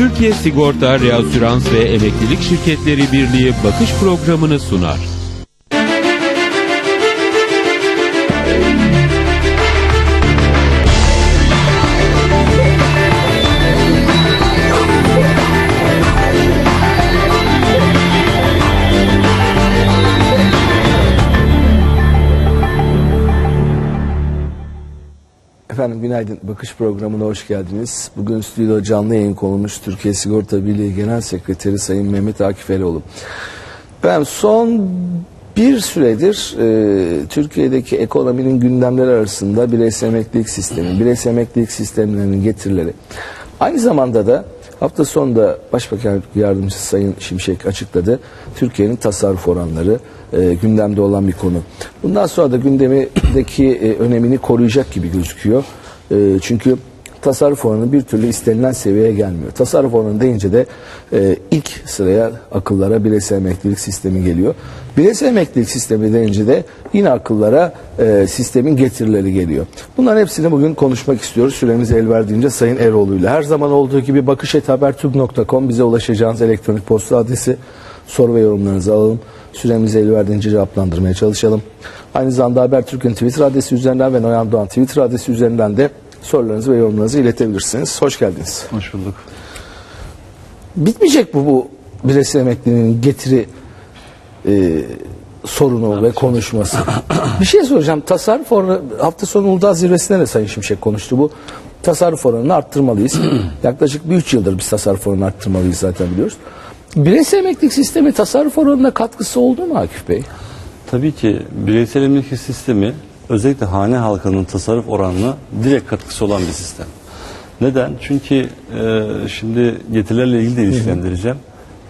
Türkiye Sigorta, Reasürans ve Emeklilik Şirketleri Birliği bakış programını sunar. Efendim günaydın. Bakış programına hoş geldiniz. Bugün stüdyoda canlı yayın konumuz Türkiye Sigorta Birliği Genel Sekreteri Sayın Mehmet Akif Eroğlu. Ben son bir süredir e, Türkiye'deki ekonominin gündemleri arasında bireysel emeklilik sistemi, bireysel emeklilik sistemlerinin getirileri. Aynı zamanda da hafta sonunda Başbakan Yardımcısı Sayın Şimşek açıkladı. Türkiye'nin tasarruf oranları e, gündemde olan bir konu. Bundan sonra da gündemdeki e, önemini koruyacak gibi gözüküyor. E, çünkü tasarruf oranı bir türlü istenilen seviyeye gelmiyor. Tasarruf oranı deyince de e, ilk sıraya akıllara bireysel emeklilik sistemi geliyor. Bireysel emeklilik sistemi deyince de yine akıllara sistemin getirileri geliyor. Bunların hepsini bugün konuşmak istiyoruz. Süremiz el verdiğince Sayın Eroğlu ile. Her zaman olduğu gibi bakışethabertürk.com bize ulaşacağınız elektronik posta adresi soru ve yorumlarınızı alalım. Süremizi el verdiğince cevaplandırmaya çalışalım. Aynı zamanda Habertürk'ün Twitter adresi üzerinden ve Noyan Doğan Twitter adresi üzerinden de sorularınızı ve yorumlarınızı iletebilirsiniz. Hoş geldiniz. Hoş bulduk. Bitmeyecek bu bu bireysel emekliliğinin getiri e, sorunu ve konuşması. bir şey soracağım. Tasarruf oranı hafta sonu Uludağ Zirvesi'nde de Sayın Şimşek konuştu bu. Tasarruf oranını arttırmalıyız. Yaklaşık bir üç yıldır biz tasarruf oranını arttırmalıyız zaten biliyoruz. Bireysel emeklilik sistemi tasarruf oranına katkısı oldu mu Akif Bey? Tabii ki bireysel emeklilik sistemi özellikle hane halkının tasarruf oranına direkt katkısı olan bir sistem. Neden? Çünkü e, şimdi getirilerle ilgili de ilişkilendireceğim.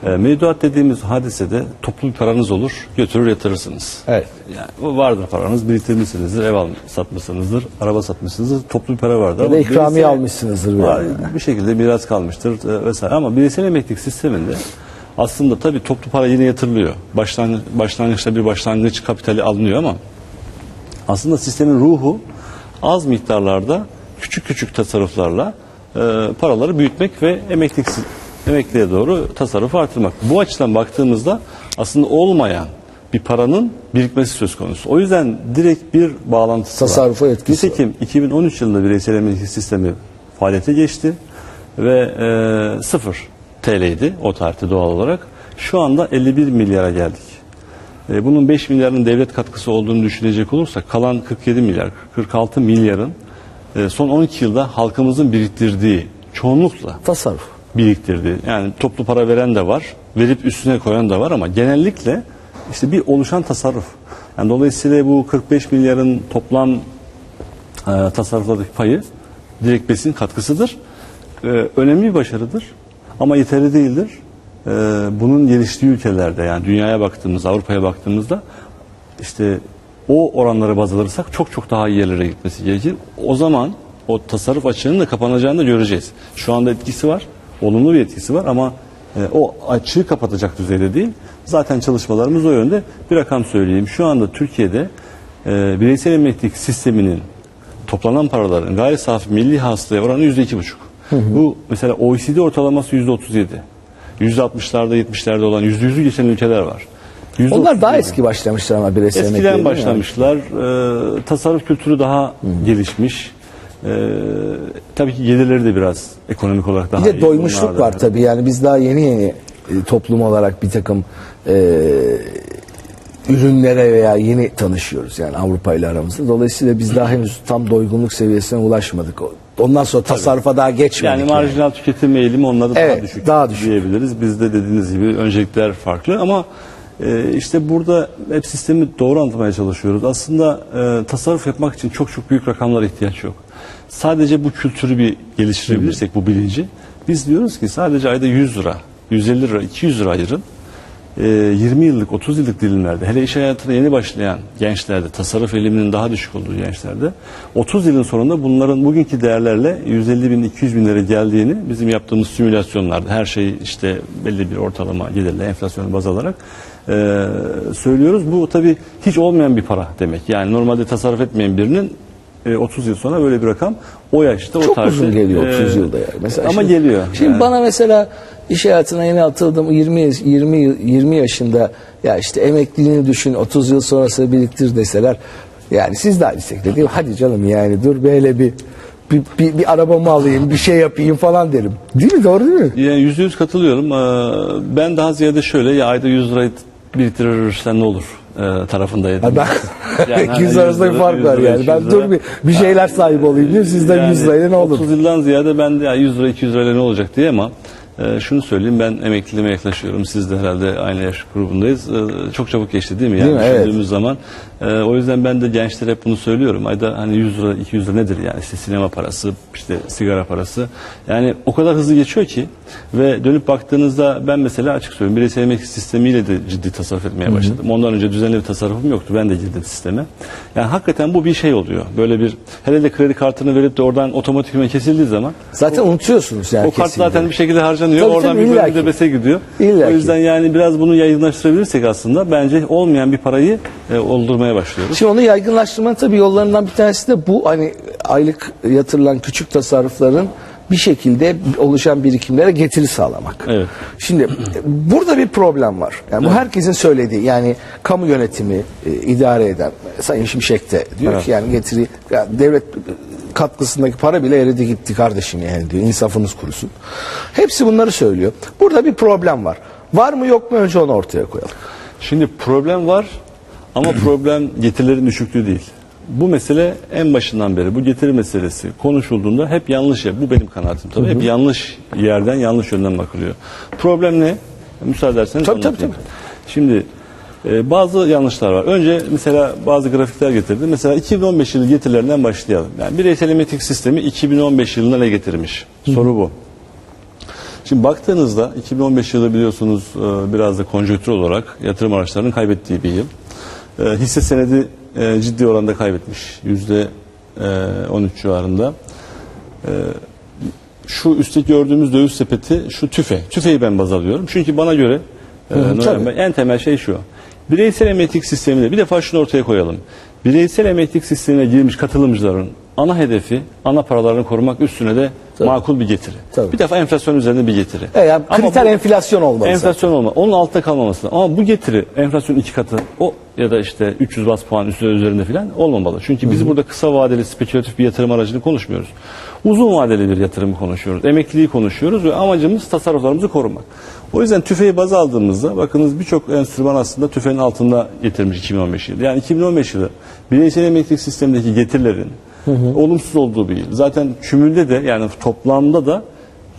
E, mevduat dediğimiz hadisede toplu bir paranız olur, götürür yatırırsınız. Evet. Yani vardır paranız, biriktirmişsinizdir, ev al, satmışsınızdır, araba satmışsınızdır, toplu bir para vardır. Ya da ikramiye almışsınızdır. bir yani. bir şekilde miras kalmıştır e, vesaire. Ama bireysel emeklilik sisteminde aslında tabii toplu para yine yatırılıyor. Başlangıç, başlangıçta bir başlangıç kapitali alınıyor ama aslında sistemin ruhu az miktarlarda küçük küçük tasarruflarla e, paraları büyütmek ve emeklilik, emekliye doğru tasarrufu artırmak. Bu açıdan baktığımızda aslında olmayan bir paranın birikmesi söz konusu. O yüzden direkt bir bağlantısı Tasarrufa var. etkisi Nitekim 2013 yılında bireysel emeklilik sistemi faaliyete geçti ve e, sıfır TL'ydi o tarihte doğal olarak. Şu anda 51 milyara geldik. E, bunun 5 milyarın devlet katkısı olduğunu düşünecek olursak kalan 47 milyar, 46 milyarın e, son 12 yılda halkımızın biriktirdiği çoğunlukla Tasarruf. biriktirdiği yani toplu para veren de var, verip üstüne koyan da var ama genellikle işte bir oluşan tasarruf. Yani dolayısıyla bu 45 milyarın toplam e, tasarruflardaki payı direkt besin katkısıdır. E, önemli bir başarıdır ama yeterli değildir. E, bunun geliştiği ülkelerde yani dünyaya baktığımızda, Avrupa'ya baktığımızda işte o oranları baz alırsak çok çok daha iyi yerlere gitmesi gerekir. O zaman o tasarruf açığının da kapanacağını da göreceğiz. Şu anda etkisi var, olumlu bir etkisi var ama e, o açığı kapatacak düzeyde değil. Zaten çalışmalarımız o yönde. Bir rakam söyleyeyim. Şu anda Türkiye'de e, bireysel emeklilik sisteminin toplanan paraların gayri safi milli hasılaya oranı yüzde iki buçuk. Bu mesela OECD ortalaması yüzde otuz yedi. Yüzde altmışlarda yetmişlerde olan yüzde yüzü geçen ülkeler var. Yüzde Onlar daha eski başlamışlar ama emeklilik Eskiden değil mi? başlamışlar. Ee, tasarruf kültürü daha gelişmiş. Ee, tabii ki gelirleri de biraz ekonomik olarak daha Bir de iyi. doymuşluk var tabii yani biz daha yeni yeni e, toplum olarak bir takım e, ürünlere veya yeni tanışıyoruz yani Avrupa ile aramızda. Dolayısıyla biz daha henüz tam doygunluk seviyesine ulaşmadık. Ondan sonra tasarrufa daha geçmedik. Yani marjinal tüketim eğilimi onları Evet, daha düşük, daha düşük. diyebiliriz. Bizde dediğiniz gibi öncelikler farklı ama e, işte burada hep sistemi doğru anlatmaya çalışıyoruz. Aslında e, tasarruf yapmak için çok çok büyük rakamlara ihtiyaç yok. Sadece bu kültürü bir geliştirebilirsek bu bilinci biz diyoruz ki sadece ayda 100 lira, 150 lira, 200 lira ayırın. E, 20 yıllık, 30 yıllık dilimlerde hele iş hayatına yeni başlayan gençlerde, tasarruf eğiliminin daha düşük olduğu gençlerde 30 yılın sonunda bunların bugünkü değerlerle 150 bin, 200 bin lira geldiğini bizim yaptığımız simülasyonlarda her şey işte belli bir ortalama gelirle enflasyonu baz alarak e, söylüyoruz. Bu tabii hiç olmayan bir para demek. Yani normalde tasarruf etmeyen birinin e, 30 yıl sonra böyle bir rakam o yaşta o Çok tarihte. uzun geliyor e, 30 yılda yani. Mesela ama şimdi- geliyor. Şimdi Yani. bana mesela iş hayatına yeni atıldım 20 20 yıl- 20 yaşında ya işte emekliliğini düşün 30 yıl sonrası biriktir deseler yani siz de aynı şekilde değil mi? Hadi canım yani dur böyle bir bir, bir, bir arabamı alayım bir şey yapayım falan derim. Değil mi doğru değil mi? Yani yüzde yüz katılıyorum. Ee, Ben daha ziyade şöyle ya ayda 100 lirayı biriktirirsen ne olur e, tarafındaydım. Ha, ben Yani hani 200 arasında bir 100 fark lira, var 100 lira, yani. Ben 200 dur bir, bir şeyler sahibi olayım diyor. Sizden Yani 100 lirayla ne olur? 30 yıldan ziyade ben de ya 100 lira 200 lirayla ne olacak diye ama e, şunu söyleyeyim ben emekliliğime yaklaşıyorum. Siz de herhalde aynı yaş grubundayız. E, çok çabuk geçti değil mi? Yani Değil mi? Evet. düşündüğümüz zaman. E, o yüzden ben de gençlere hep bunu söylüyorum. Ayda hani 100 lira 200 lira nedir yani işte sinema parası, işte sigara parası. Yani o kadar hızlı geçiyor ki ve dönüp baktığınızda ben mesela açık söyleyeyim bireysel emeklilik sistemiyle de ciddi tasarruf etmeye başladım. Ondan önce düzenli bir tasarrufum yoktu. Ben de girdim sisteme. Yani hakikaten bu bir şey oluyor. Böyle bir hele de kredi kartını verip de oradan otomatikman kesildiği zaman Zaten unutuyorsunuz yani o kart kesinlikle. zaten bir şekilde harcanıyor. Tabii, Oradan tabii, bir illaki. bölüm de bese gidiyor. İllaki. O yüzden yani biraz bunu yaygınlaştırabilirsek aslında bence olmayan bir parayı e, oldurmaya başlıyoruz. Şimdi onu yaygınlaştırmanın tabii yollarından bir tanesi de bu hani aylık yatırılan küçük tasarrufların bir şekilde oluşan birikimlere getiri sağlamak. Evet. Şimdi burada bir problem var. Yani bu herkesin söylediği yani kamu yönetimi e, idare eden Sayın Şimşek de diyor Evet. ki yani getiri ya devlet katkısındaki para bile eridi gitti kardeşim yani diyor. İnsafınız kurusun. Hepsi bunları söylüyor. Burada bir problem var. Var mı yok mu önce onu ortaya koyalım. Şimdi problem var ama problem getirilerin düşüklüğü değil. Bu mesele en başından beri bu getiri meselesi konuşulduğunda hep yanlış ya. Bu benim kanaatim tabii. Hep yanlış yerden yanlış yönden bakılıyor. Problem ne? Müsaade ederseniz Tabii, tabii, anlatayım. Şimdi e, bazı yanlışlar var. Önce mesela bazı grafikler getirdi. Mesela 2015 yılı getirilerinden başlayalım. Yani bireysel emeklilik sistemi 2015 yılına ne getirmiş? Soru bu. Şimdi baktığınızda 2015 yılı biliyorsunuz e, biraz da konjonktür olarak yatırım araçlarının kaybettiği bir yıl. E, Hisse senedi e, ciddi oranda kaybetmiş. Yüzde e, 13 civarında. E, Şu üstteki gördüğümüz döviz sepeti şu tüfe. Tüfeyi ben baz alıyorum. Çünkü bana göre e, hı, Nurhan tabii. Bey, en temel şey şu. Bireysel emeklilik sisteminde bir defa şunu ortaya koyalım. Bireysel emeklilik sistemine girmiş katılımcıların ana hedefi ana paralarını korumak üstüne de makul bir getiri. Tabii. Bir defa enflasyon üzerinde bir getiri. E yani kriter bu- enflasyon olmalı. Enflasyon olma. Onun altta kalmaması lazım. Ama bu getiri enflasyon iki katı o ya da işte 300 bas puan üstüne üzerinde falan olmamalı. Çünkü biz burada kısa vadeli spekülatif bir yatırım aracını konuşmuyoruz. Uzun vadeli bir yatırımı konuşuyoruz. Emekliliği konuşuyoruz ve amacımız tasarruflarımızı korumak. O yüzden tüfeği baz aldığımızda bakınız birçok enstrüman aslında tüfeğin altında getirmiş 2015 yılı. Yani 2015 yılı bireysel emeklilik sistemindeki getirilerin olumsuz olduğu bir yıl. Zaten kümülde de yani toplamda da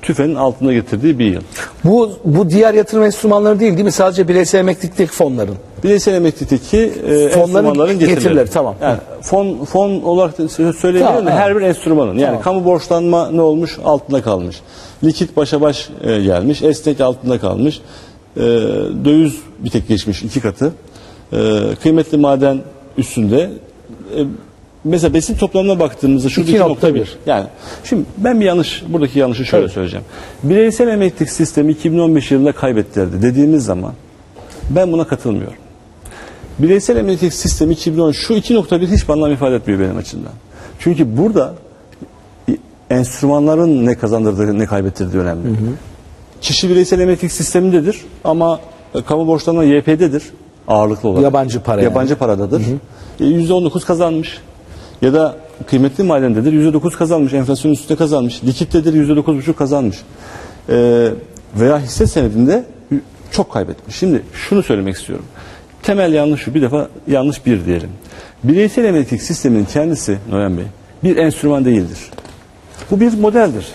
tüfeğin altında getirdiği bir yıl. Bu bu diğer yatırım enstrümanları değil değil mi? Sadece bireysel emeklilikteki fonların. Bireysel emeklilikteki e, Fonların enstrümanların getirileri. getirileri, tamam. Yani fon fon olarak da sö- söyleyebilirim Tamam, her bir enstrümanın. Yani Tamam. kamu borçlanma ne olmuş? Altında kalmış. Likit başa baş e, gelmiş. Esnek altında kalmış. E, döviz bir tek geçmiş iki katı. E, kıymetli maden üstünde. E, mesela besin toplamına baktığımızda şurada 2.1. 2.1. Yani şimdi ben bir yanlış buradaki yanlışı şöyle Evet. söyleyeceğim. Bireysel emeklilik sistemi 2015 yılında kaybettirdi dediğimiz zaman ben buna katılmıyorum. Bireysel emeklilik sistemi 2010 şu 2.1 hiç anlam ifade etmiyor benim açımdan. Çünkü burada enstrümanların ne kazandırdığı ne kaybettirdiği önemli. Kişi bireysel emeklilik sistemindedir ama e, kamu borçlanma YP'dedir ağırlıklı olarak. Yabancı para yani. Yabancı paradadır. E, %19 kazanmış. Ya da kıymetli madendedir %9 kazanmış. Enflasyon üstünde kazanmış. Likittedir %9,5 kazanmış. E, veya hisse senedinde çok kaybetmiş. Şimdi şunu söylemek istiyorum. Temel yanlış şu. Bir defa yanlış bir diyelim. Bireysel emeklilik sisteminin kendisi Noyan Bey bir enstrüman değildir. Bu bir modeldir.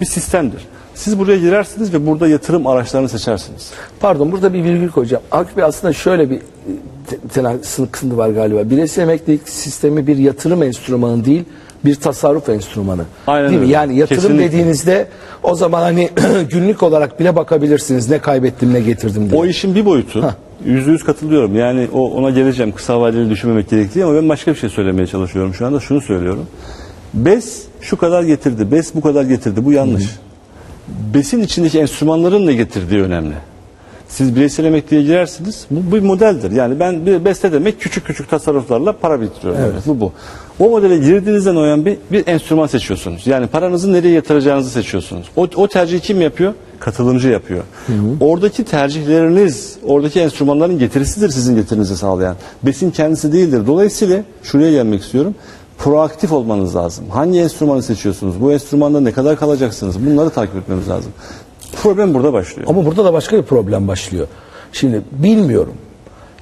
Bir sistemdir. Siz buraya girersiniz ve burada yatırım araçlarını seçersiniz. Pardon burada bir virgül koyacağım. Akif Bey aslında şöyle bir e, sıkıntı var galiba. Bireysel emeklilik sistemi bir yatırım enstrümanı değil, bir tasarruf enstrümanı. Aynen değil mi? öyle. Yani yatırım Kesinlikle. dediğinizde o zaman hani günlük olarak bile bakabilirsiniz ne kaybettim ne getirdim diye. O işin bir boyutu. Yüzde yüz katılıyorum. Yani o ona geleceğim. Kısa vadeli düşünmemek gerektiği ama ben başka bir şey söylemeye çalışıyorum şu anda. Şunu söylüyorum. BES şu kadar getirdi. BES bu kadar getirdi. Bu yanlış. BES'in içindeki enstrümanların ne getirdiği önemli. Siz bireysel emekliye girersiniz. Bu bir modeldir. Yani ben bir beste demek küçük küçük tasarruflarla para biriktiriyorum. Evet. Bu bu. O modele girdiğinizden Noyan Bey bir enstrüman seçiyorsunuz. Yani paranızı nereye yatıracağınızı seçiyorsunuz. O, o tercihi kim yapıyor? Katılımcı yapıyor. Oradaki tercihleriniz, oradaki enstrümanların getirisidir sizin getirinizi sağlayan. Besin kendisi değildir. Dolayısıyla şuraya gelmek istiyorum. Proaktif olmanız lazım. Hangi enstrümanı seçiyorsunuz? Bu enstrümanda ne kadar kalacaksınız? Bunları takip etmemiz lazım. Problem burada başlıyor. Ama burada da başka bir problem başlıyor. Şimdi bilmiyorum.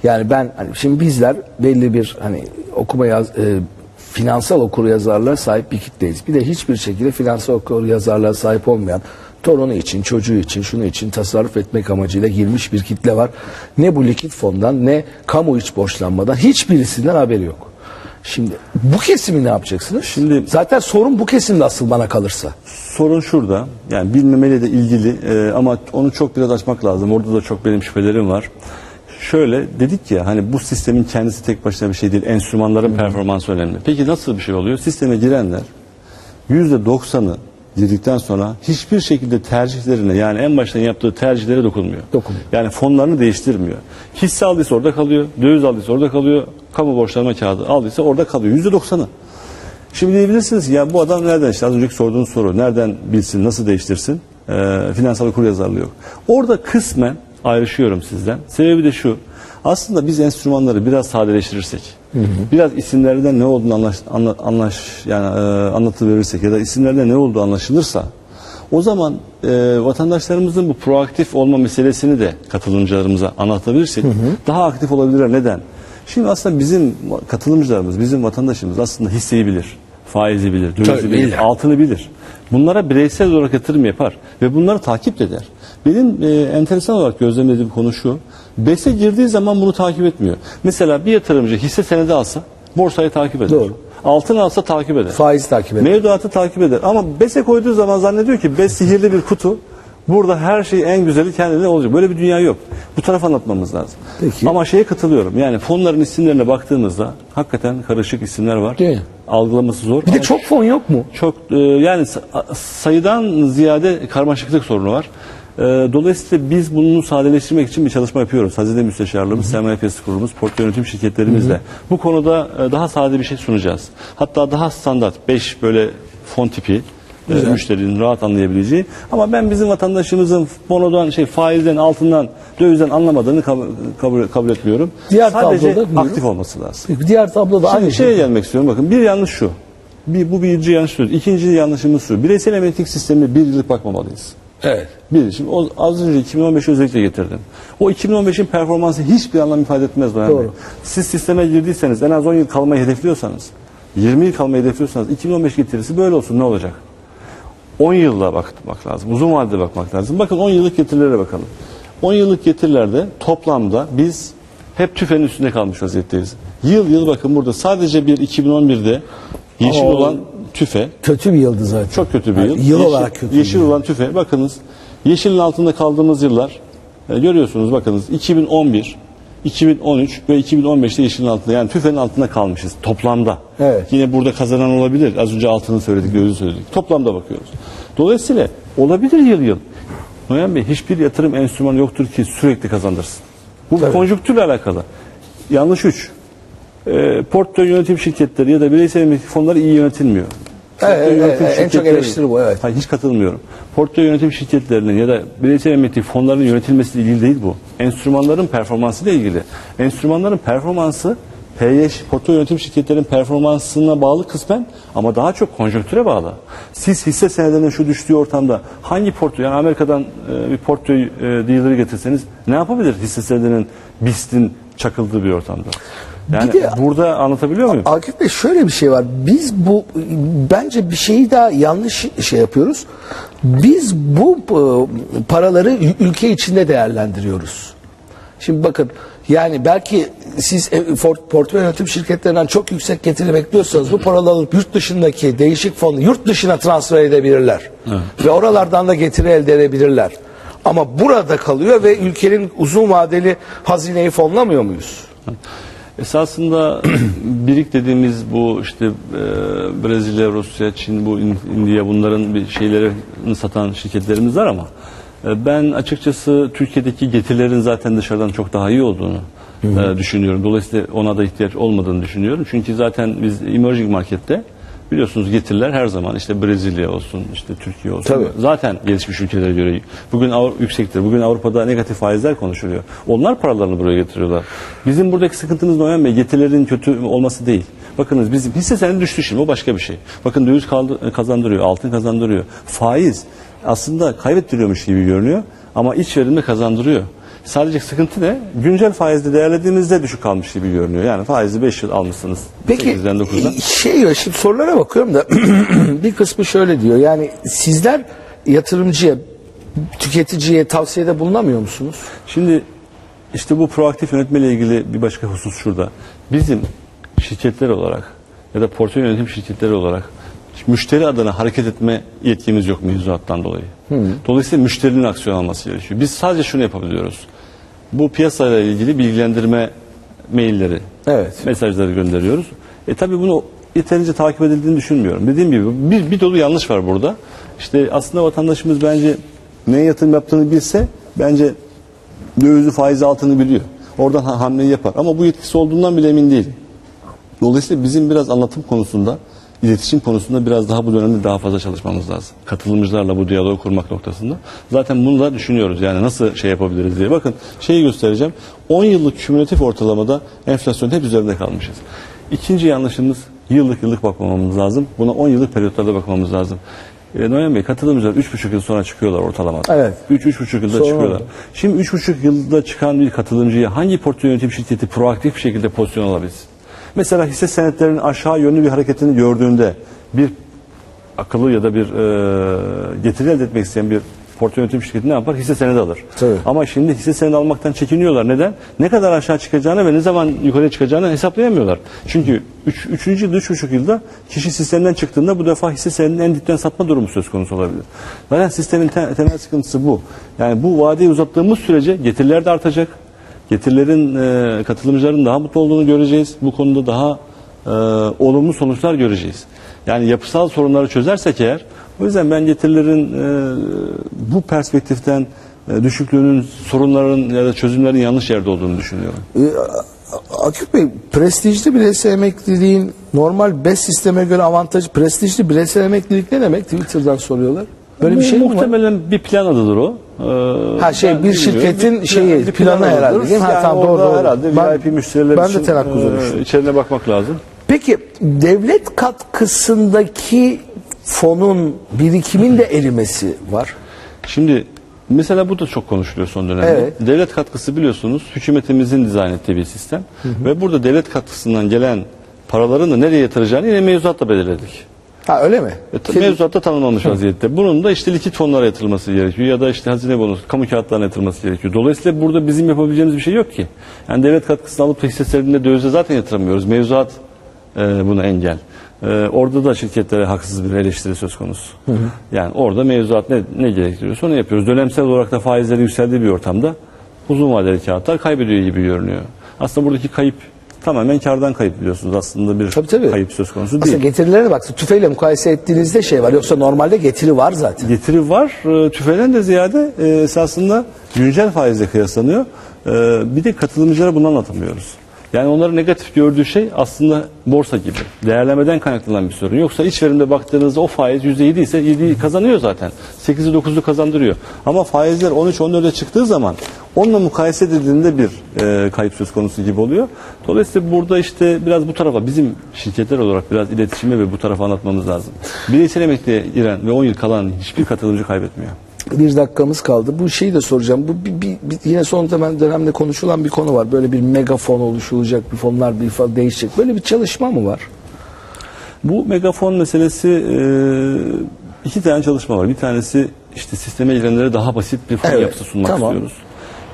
Yani ben hani şimdi bizler belli bir hani okuma yaz e, finansal okur yazarlığa sahip bir kitleyiz. Bir de hiçbir şekilde finansal okur yazarlığa sahip olmayan torunu için, çocuğu için, şunu için tasarruf etmek amacıyla girmiş bir kitle var. Ne bu likit fondan ne kamu iç borçlanmadan hiçbirisinden haberi yok. Şimdi bu kesimi ne yapacaksınız? Şimdi- zaten sorun bu kesimde asıl bana kalırsa. Sorun şurada. Yani bilmemeyle de ilgili e, ama onu çok biraz açmak lazım. Orada da çok benim şüphelerim var. Şöyle dedik ya hani bu sistemin kendisi tek başına bir şey değil. Enstrümanların performansı önemli. Peki nasıl bir şey oluyor? Sisteme girenler %90'ı girdikten sonra hiçbir şekilde tercihlerine yani en baştan yaptığı tercihlere dokunmuyor. Dokunmuyor. Yani fonlarını değiştirmiyor. Hisse aldıysa orada kalıyor, döviz aldıysa orada kalıyor, kamu borçlanma kağıdı aldıysa orada kalıyor. %90'ı. Şimdi diyebilirsiniz ya bu adam nereden işte az önceki sorduğunuz soru nereden bilsin nasıl değiştirsin Ee, finansal okur yazarlığı yok. Orada kısmen ayrışıyorum sizden. Sebebi de şu aslında biz enstrümanları biraz sadeleştirirsek biraz isimlerden ne olduğunu anlaş, anla- anlaş yani e, anlatıverirsek ya da isimlerden ne olduğu anlaşılırsa o zaman e, vatandaşlarımızın bu proaktif olma meselesini de katılımcılarımıza anlatabilirsek daha aktif olabilirler. Neden? Şimdi aslında bizim katılımcılarımız, bizim vatandaşımız aslında hisseyi bilir, faizi bilir, dövizi bilir, altını bilir. Bunlara bireysel olarak yatırım yapar ve bunları takip eder. Benim e, enteresan olarak gözlemlediğim konu şu. BES'e girdiği zaman bunu takip etmiyor. Mesela bir yatırımcı hisse senedi alsa borsayı takip eder. Doğru. Altın alsa takip eder. Faizi takip edin. Mevduatı takip eder. Ama BES'e koyduğu zaman zannediyor ki BES sihirli bir kutu. Burada her şey en güzeli kendine olacak. Böyle bir dünya yok. Bu tarafa anlatmamız lazım. Peki. Ama şeye katılıyorum. Yani fonların isimlerine baktığımızda hakikaten karışık isimler var. Değil mi? Algılaması zor. Bir de Ama çok fon yok mu? çok e, yani sa- sayıdan ziyade karmaşıklık sorunu var. E, dolayısıyla biz bunu sadeleştirmek için bir çalışma yapıyoruz. Hazine Müsteşarlığımız, Sermaye Piyasası Kurulumuz, portföy yönetim şirketlerimizle. Bu konuda e, daha sade bir şey sunacağız. Hatta daha standart 5 böyle fon tipi e, müşterinin rahat anlayabileceği. Ama ben bizim vatandaşımızın bonodan, şey faizden, altından, dövizden anlamadığını kabul, kabul, kabul etmiyorum. Diğer Sadece tabloda buyurun. aktif olması lazım. Peki diğer tabloda Şimdi aynı şeye şey. gelmek istiyorum bakın. Bir yanlış şu. Bir, bu birinci yanlış şu. İkinci yanlışımız şu. Bireysel emeklilik sistemine bir yıllık bakmamalıyız. Evet. Bir, şimdi o, az önce 2015'i özellikle getirdim. O 2015'in performansı hiçbir anlam ifade etmez Doğan. Doğru. Siz sisteme girdiyseniz en az 10 yıl kalmayı hedefliyorsanız, 20 yıl kalmayı hedefliyorsanız 2015 getirisi böyle olsun ne olacak? 10 yılla bakmak lazım. Uzun vadede bakmak lazım. Bakın 10 yıllık getirilere bakalım. 10 yıllık getirilerde toplamda biz hep tüfenin üstünde kalmış vaziyetteyiz. Yıl yıl bakın burada sadece bir 2011'de yeşil Ama o- olan tüfe Kötü bir yıldı zaten. çok kötü bir Yani yıl. yıl yeşil, olarak kötü bir Yeşil yıl. olan tüfe bakınız. Yeşilin altında kaldığımız yıllar e, görüyorsunuz bakınız 2011, 2013 ve 2015'te yeşilin altında yani tüfenin altında kalmışız toplamda. Evet. Yine burada kazanan olabilir. Az önce altını söyledik, dövizi söyledik. Toplamda bakıyoruz. Dolayısıyla olabilir yıl yıl. Noyan Bey hiçbir yatırım enstrümanı yoktur ki sürekli kazandırsın. Bu Tabii. konjonktürle alakalı. Yanlış üç. E, portföy yönetim şirketleri ya da bireysel emeklilik fonları iyi yönetilmiyor. Evet, evet, yönetim evet, en çok eleştiri bu, evet. Hayır hiç katılmıyorum. Portföy yönetim şirketlerinin ya da bireysel emeklilik fonlarının yönetilmesiyle ilgili değil bu. Enstrümanların performansıyla ilgili. Enstrümanların performansı PYŞ, portföy yönetim şirketlerin performansına bağlı kısmen ama daha çok konjonktüre bağlı. Siz hisse senedlerinin şu düştüğü ortamda hangi portföy, yani Amerika'dan e, bir portföy e, dealer'ı getirseniz ne yapabilir hisse senedinin BIST'in çakıldığı bir ortamda? Yani Bir de- burada anlatabiliyor muyum? Akif Bey şöyle bir şey var. Biz bu bence bir şeyi daha yanlış şey yapıyoruz. Biz bu e, paraları ülke içinde değerlendiriyoruz. Şimdi bakın yani belki siz e, portföy yönetim şirketlerinden çok yüksek getiri bekliyorsanız bu paraları alıp yurt dışındaki değişik fonu yurt dışına transfer edebilirler. Ve oralardan da getiri elde edebilirler. Ama burada kalıyor ve ülkenin uzun vadeli hazineyi fonlamıyor muyuz? Esasında birik dediğimiz bu işte e, Brezilya, Rusya, Çin, bu İn- India bunların bir şeylerini satan şirketlerimiz var ama E, Ben açıkçası Türkiye'deki getirilerin zaten dışarıdan çok daha iyi olduğunu e, düşünüyorum. Dolayısıyla ona da ihtiyaç olmadığını düşünüyorum. Çünkü zaten biz emerging markette biliyorsunuz getiriler her zaman işte Brezilya olsun, işte Türkiye olsun. Tabii. Zaten gelişmiş ülkelere göre bugün Avru- yüksektir. Bugün Avrupa'da negatif faizler konuşuluyor. Onlar paralarını buraya getiriyorlar. Bizim buradaki sıkıntımız Noyan Bey getirilerin kötü olması değil. Bakınız bizim hisse senedi düştü şimdi o başka bir şey. Bakın döviz kaldı- kazandırıyor, altın kazandırıyor. Faiz aslında kaybettiriyormuş gibi görünüyor ama iç verimde kazandırıyor. Sadece sıkıntı ne? Güncel faizde değerlediğimizde düşük kalmış gibi görünüyor. Yani faizi 5 yıl almışsınız. Peki 8'den 9'dan. şey ya, şimdi sorulara bakıyorum da bir kısmı şöyle diyor. Yani sizler yatırımcıya, tüketiciye tavsiyede bulunamıyor musunuz? Şimdi işte bu proaktif yönetme ile ilgili bir başka husus şurada. Bizim şirketler olarak ya da portföy yönetim şirketleri olarak müşteri adına hareket etme yetkimiz yok mevzuattan dolayı. Dolayısıyla müşterinin aksiyon alması gerekiyor. Biz sadece şunu yapabiliyoruz. Bu piyasayla ilgili bilgilendirme mailleri, Evet. mesajları gönderiyoruz. E tabi bunu yeterince takip edildiğini düşünmüyorum. Dediğim gibi bir, bir dolu yanlış var burada. İşte aslında vatandaşımız bence neye yatırım yaptığını bilse bence dövizli faiz altını biliyor. Oradan ha- hamleyi yapar. Ama bu yetkisi olduğundan bile emin değilim. Dolayısıyla bizim biraz anlatım konusunda, iletişim konusunda biraz daha bu dönemde daha fazla çalışmamız lazım. Katılımcılarla bu diyaloğu kurmak noktasında. Zaten bunu da düşünüyoruz. Yani nasıl şey yapabiliriz diye. Bakın şeyi göstereceğim. 10 yıllık kümülatif ortalamada enflasyon hep üzerinde kalmışız. İkinci yanlışımız yıllık yıllık bakmamamız lazım. Buna 10 yıllık periyotlarda bakmamız lazım. E, Noyan Bey katılımcılar 3,5 yıl sonra çıkıyorlar ortalamada. Evet. 3-3,5 yılda Sonra çıkıyorlar. oldu. Şimdi 3,5 yılda çıkan bir katılımcıya hangi portföy yönetim şirketi proaktif bir şekilde pozisyon alabilsin? Mesela hisse senetlerinin aşağı yönlü bir hareketini gördüğünde bir akıllı ya da bir e, getiri elde etmek isteyen bir portföy yönetim şirketi ne yapar? Hisse senedi alır. Tabii. Ama şimdi hisse senedi almaktan çekiniyorlar. Neden? Ne kadar aşağı çıkacağını ve ne zaman yukarıya çıkacağını hesaplayamıyorlar. Çünkü 3. Üç, 3. yılda, 3,5 yılda kişi sistemden çıktığında bu defa hisse senedinin en dipten satma durumu söz konusu olabilir. Zaten sistemin te- temel sıkıntısı bu. Yani bu vadeyi uzattığımız sürece getiriler de artacak. Getirilerin, e, katılımcıların daha mutlu olduğunu göreceğiz. Bu konuda daha e, olumlu sonuçlar göreceğiz. Yani yapısal sorunları çözersek eğer, o yüzden ben getirilerin e, bu perspektiften e, düşüklüğünün, sorunların ya da çözümlerin yanlış yerde olduğunu düşünüyorum. Ee, Akif Bey, prestijli bireysel emekliliğin normal BES sisteme göre avantajı, prestijli bireysel emeklilik ne demek? Twitter'dan soruyorlar. Böyle bir şey mi var? Muhtemelen bir plan adıdır o. Ee, Ha, şey, bir şirketin Bir- şeyi, bir planı plan herhalde değil mi? Ha, Yani tamam, doğru, doğru. herhalde Ben- VIP müşteriler ben de için tenakkuz e, olmuştum. içerine bakmak lazım. Peki devlet katkısındaki fonun birikimin de erimesi var. Şimdi mesela bu da çok konuşuluyor son dönemde. Evet. Devlet katkısı biliyorsunuz hükümetimizin dizayn ettiği bir sistem. Ve burada devlet katkısından gelen paraların da nereye yatıracağını yine mevzuatla belirledik. Ha öyle mi? E, ta- Mevzuatta tanımlanmış vaziyette. Bunun da işte likit fonlara yatırılması gerekiyor ya da işte hazine bonosu, kamu kağıtlarına yatırılması gerekiyor. Dolayısıyla burada bizim yapabileceğimiz bir şey yok ki. Yani devlet katkısını alıp hisse dövize zaten yatıramıyoruz. Mevzuat e, buna engel. E, orada da şirketlere haksız bir eleştiri söz konusu. Yani orada mevzuat ne, ne gerektiriyorsa onu yapıyoruz. Dönemsel olarak da faizleri yükseldiği bir ortamda uzun vadeli kağıtlar kaybediyor gibi görünüyor. Aslında buradaki kayıp tamamen kardan kayıp biliyorsunuz. Aslında bir Tabii, tabii. kayıp söz konusu değil. Aslında getirilerine bak tüfeğiyle mukayese ettiğinizde şey var. Yoksa normalde getiri var zaten. Getiri var. E, tüfeden de ziyade e, esasında güncel faizle kıyaslanıyor. E, bir de katılımcılara bunu anlatamıyoruz. Yani onların negatif gördüğü şey aslında borsa gibi. Değerlemeden kaynaklanan bir sorun. Yoksa iç verimde baktığınızda o faiz %7 ise 7'yi kazanıyor zaten. 8'i 9'u kazandırıyor. Ama faizler 13-14'e çıktığı zaman onunla mukayese edildiğinde bir e, kayıp söz konusu gibi oluyor. Dolayısıyla burada işte biraz bu tarafa bizim şirketler olarak biraz iletişime ve bu tarafa anlatmamız lazım. Bireysel emekliye giren ve 10 yıl kalan hiçbir katılımcı kaybetmiyor. Bir dakikamız kaldı. Bu şeyi de soracağım. Bu bir, bir- bir- yine son dönem- dönemde konuşulan bir konu var. Böyle bir megafon oluşulacak, bir fonlar bir fa- değişecek. Böyle bir çalışma mı var? Bu megafon meselesi e, iki tane çalışma var. Bir tanesi işte sisteme girenlere daha basit bir fon Evet, yapısı sunmak tamam. istiyoruz.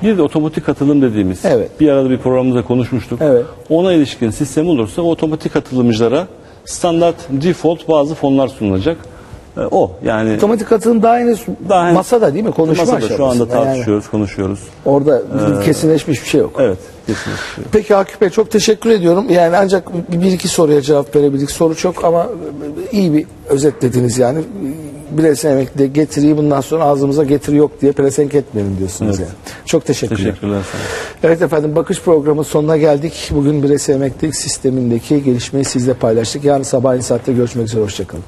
Bir de otomatik katılım dediğimiz. Evet. Bir arada bir programımızda konuşmuştuk. Evet. Ona ilişkin sistem olursa otomatik katılımcılara standart default bazı fonlar sunulacak. E, o yani Otomatik katılım daha henüz Daha henüz- masada değil mi? Konuşma masada şu anda aşamasında. Yani tartışıyoruz, konuşuyoruz. orada kesinleşmiş bir şey yok. Evet, kesinlikle. Peki Akif Bey çok teşekkür ediyorum. Yani ancak bir, bir iki soruya cevap verebildik. Soru çok ama iyi bir özetlediniz yani. bireysel emeklilikte getiriyi bundan sonra ağzımıza getiri yok diye pelesenk etmeyelim diyorsunuz Evet. yani. Çok teşekkürler. Teşekkürler sana. Evet efendim bakış programı sonuna geldik. Bugün bireysel emeklilik sistemindeki gelişmeyi sizle paylaştık. Yarın sabah aynı saatte görüşmek üzere. Hoşçakalın.